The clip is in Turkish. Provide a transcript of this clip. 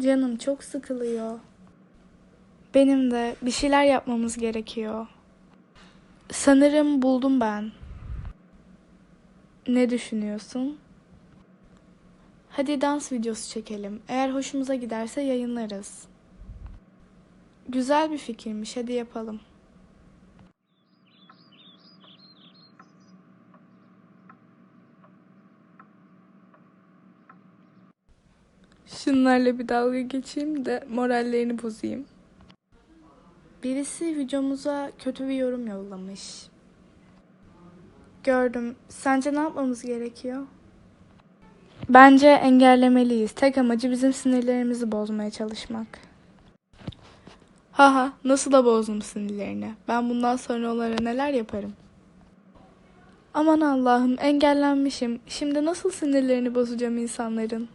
Canım çok sıkılıyor. Benim de bir şeyler yapmamız gerekiyor. Sanırım buldum ben. Ne düşünüyorsun? Hadi dans videosu çekelim. Eğer hoşumuza giderse yayınlarız. Güzel bir fikirmiş. Hadi yapalım. Şunlarla bir dalga geçeyim de morallerini bozayım. Birisi videomuza kötü bir yorum yollamış. Gördüm. Sence ne yapmamız gerekiyor? Bence engellemeliyiz. Tek amacı bizim sinirlerimizi bozmaya çalışmak. Haha, nasıl da bozdum sinirlerini. Ben bundan sonra onlara neler yaparım? Aman Allah'ım, engellenmişim. Şimdi nasıl sinirlerini bozacağım insanların?